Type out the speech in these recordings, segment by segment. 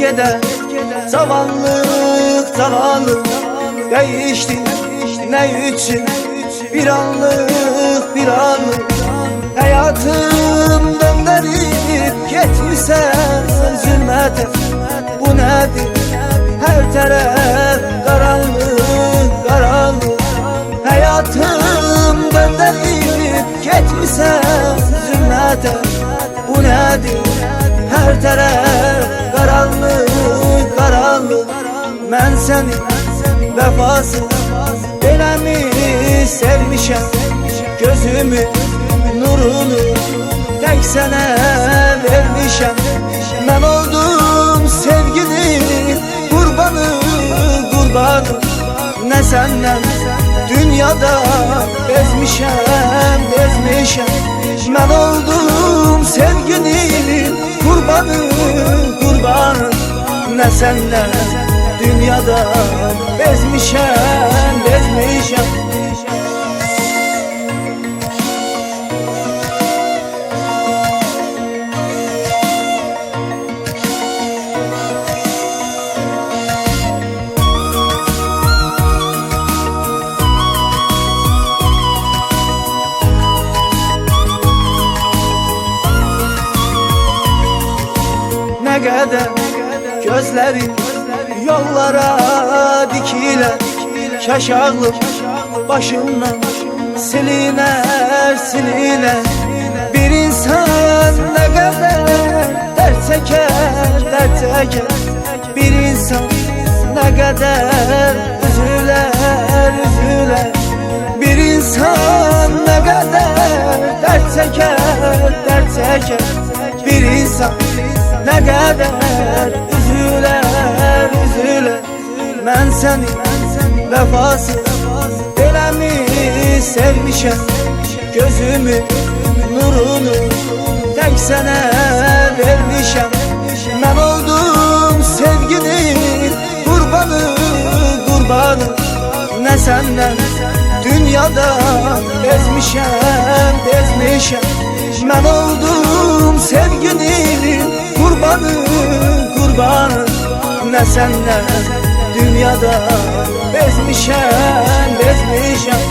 keder Zavallık zavallı değişti. Ne için? Bir anlık bir anlık. Hayatım döndürüp gitmişsen zulmete Bu nedir karanlık karanlık. Ben seni vefasız Beləmi sevmişəm Gözümü nurunu Tek sənə vermişəm Mən oldum sevgili Kurbanı kurbanı. Ne senden dünyada bezmişəm bezmişəm Mən oldum sevgili Ne senden dünyada bezmişəm Ne kadar gözlerin yollara dikiler Şaşağlık başımdan siliner siliner Bir insan ne kadar dert çeker dert çeker. Bir insan ne kadar üzüler üzüler. Bir insan ne kadar dert çeker dert çeker. Bir insan ne kadar üzüler Ben seni vefasız Beləmi sevmişəm Gözümü nurunu Tek sənə vermişəm Mən oldum sevginin Kurbanı kurbanı. Ne senden dünyada bezmişəm bezmişəm Mən oldum sevginin kurbanı kurbanı Ne senden dünyada bezmişəm bezmişəm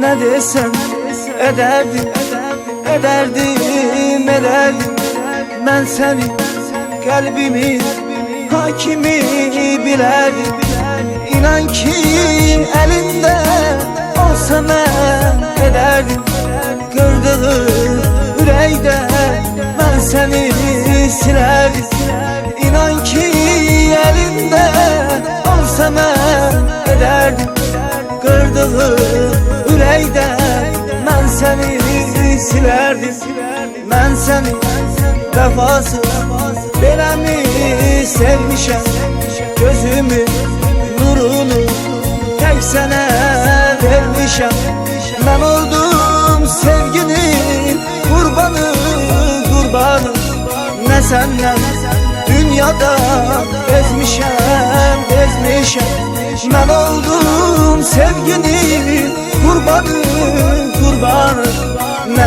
Ne desem ederdim Ederdim ederdim Ben seni kalbimin hakimi bilerdim. İnan ki elinde olsa ben ederdim. Kırdığım yüreğde ben seni silerdim. İnan ki elinde olsa ben ederdim. Kırdığım silerdim. Ben seni vefasız Beləmi sevmişəm Gözümü nurunu Tek sənə vermişəm Mən oldum sevginin Kurbanı kurbanı. Ne senden dünyada bezmişəm bezmişəm Mən oldum sevginin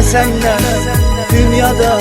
senden dünyada